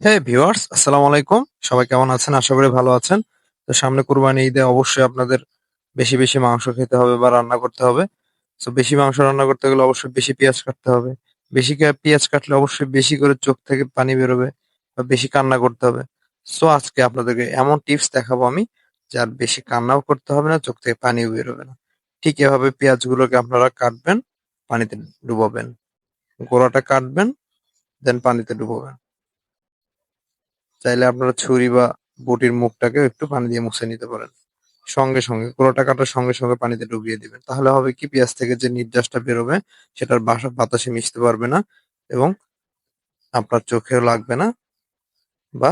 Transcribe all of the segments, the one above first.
হ্যাঁ ভিউয়ার্স আসসালামু আলাইকুম। সবাই কেমন আছেন? আশা করি ভালো আছেন। তো সামনে কুরবানি ঈদে অবশ্যই আপনাদের বেশি বেশি মাংস খেতে হবে বা রান্না করতে হবে। তো বেশি মাংস রান্না করতে গেলে অবশ্যই বেশি পেঁয়াজ কাটতে হবে। বেশি পেঁয়াজ কাটলে অবশ্যই বেশি করে চোখ থেকে পানি বেরোবে বা বেশি কান্না করতে হবে। সো আজকে আপনাদেরকে এমন টিপস দেখাবো আমি, যার বেশি কান্নাও করতে হবে না, চোখ থেকে পানিও বেরোবে না। ঠিক এভাবে পেঁয়াজগুলোকে আপনারা কাটবেন, পানিতে ডুবাবেন। গোড়াটা কাটবেন, দেন পানিতে ডুবাবেন। চাইলে আপনারা ছুরি বা বটির মুখটাকে একটু পানি দিয়ে মুছে নিতে পারেন। সঙ্গে সঙ্গে গোড়াটা কাটার সঙ্গে সঙ্গে পানিতে ডুবিয়ে দিবেন। তাহলে হবে কি, পেঁয়াজ থেকে যে নির্যাসটা বেরোবে, সেটার বাসা বাতাসে মিশতে পারবে না এবং আপনার চোখেও লাগবে না বা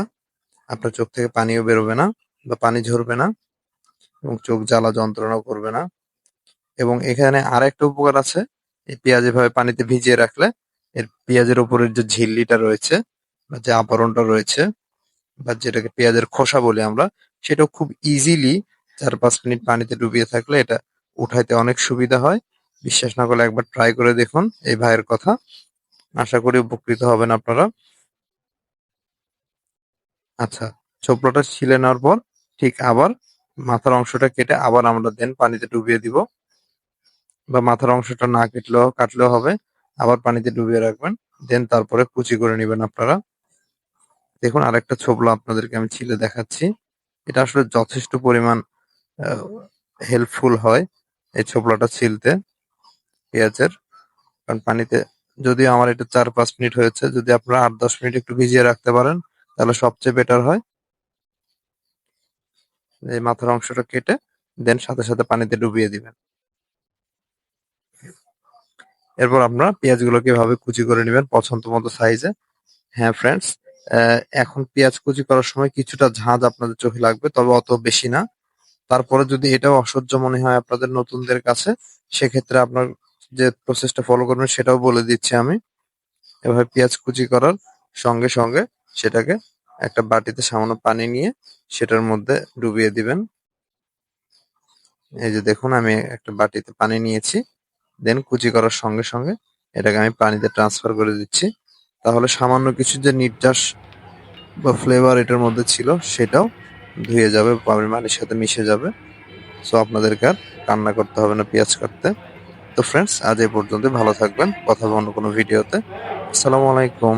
আপনার চোখ থেকে পানিও বেরোবে না বা পানি ঝরবে না এবং চোখ জ্বালা যন্ত্রণাও করবে না। এবং এখানে আর একটা উপকার আছে, এই পেঁয়াজ এভাবে পানিতে ভিজিয়ে রাখলে এর পেঁয়াজের উপরের যে ঝিল্লিটা রয়েছে বা যে আবরণটা রয়েছে বা যেটাকে পেঁয়াজের খোসা বলি আমরা, সেটাও খুব ইজিলি চার পাঁচ মিনিট পানিতে ডুবিয়ে থাকলে এটা উঠাইতে অনেক সুবিধা হয়। বিশ্বাস না করলে একবার ট্রাই করে দেখুন এই ভাইয়ের কথা। আশা করি উপকৃত হবেন আপনারা। আচ্ছা ছোবড়াটা ছিলে নেওয়ার পর ঠিক আবার মাথার অংশটা কেটে আবার আমরা দেন পানিতে ডুবিয়ে দিব। বা মাথার অংশটা না কেটলেও কাটলেও হবে, আবার পানিতে ডুবিয়ে রাখবেন, দেন তারপরে কুচি করে নেবেন আপনারা। দেখুন, আরেকটা ছোবলা আপনাদেরকে আমি ছিলে দেখাচ্ছি। এটা আসলে যথেষ্ট পরিমাণ হেল্পফুল হয় এই ছোবলাটা ছিলতে পেঁয়াজের। কারণ পানিতে যদিও আমার এটা চার পাঁচ মিনিট হয়েছে, যদি আপনারা আট দশ মিনিট একটু ভিজিয়ে রাখতে পারেন, তাহলে সবচেয়ে বেটার হয়। এই মাথার অংশটা কেটে দেন সাথে সাথে পানিতে ডুবিয়ে দিবেন। এরপর আপনারা পেঁয়াজগুলোকে এভাবে কুচি করে নেবেন পছন্দ মতো সাইজে হ্যাঁ ফ্রেন্ডস এখন পেঁয়াজ কুচি করার সময় কিছুটা ঝাঁজ আপনাদের চোখে লাগবে, তবে অত বেশি না। তারপরে যদি এটাও অসহ্য মনে হয় আপনাদের নতুনদের কাছে, সেক্ষেত্রে আপনার যে প্রসেসটা ফলো করবেন সেটাও বলে দিচ্ছি আমি। এভাবে পেঁয়াজ কুচি করার সঙ্গে সঙ্গে সেটাকে একটা বাটিতে সামান্য পানি নিয়ে সেটার মধ্যে ডুবিয়ে দিবেন। এই যে দেখুন, আমি একটা বাটিতে পানি নিয়েছি। দেন কুচি করার সঙ্গে সঙ্গে এটাকে আমি পানিতে ট্রান্সফার করে দিচ্ছি। তাহলে সামান্য কিছু যে নির্যাস বা ফ্লেভার এটার মধ্যে ছিল, সেটাও ধুয়ে যাবে পানির সাথে মিশে যাবে। সো আপনাদেরকে আর কান্না করতে হবে না, পেঁয়াজ কাটতে। তো ফ্রেন্ডস আজ এই পর্যন্ত ভালো থাকবেন। কথা অন্য কোনো ভিডিওতে আসসালামু আলাইকুম।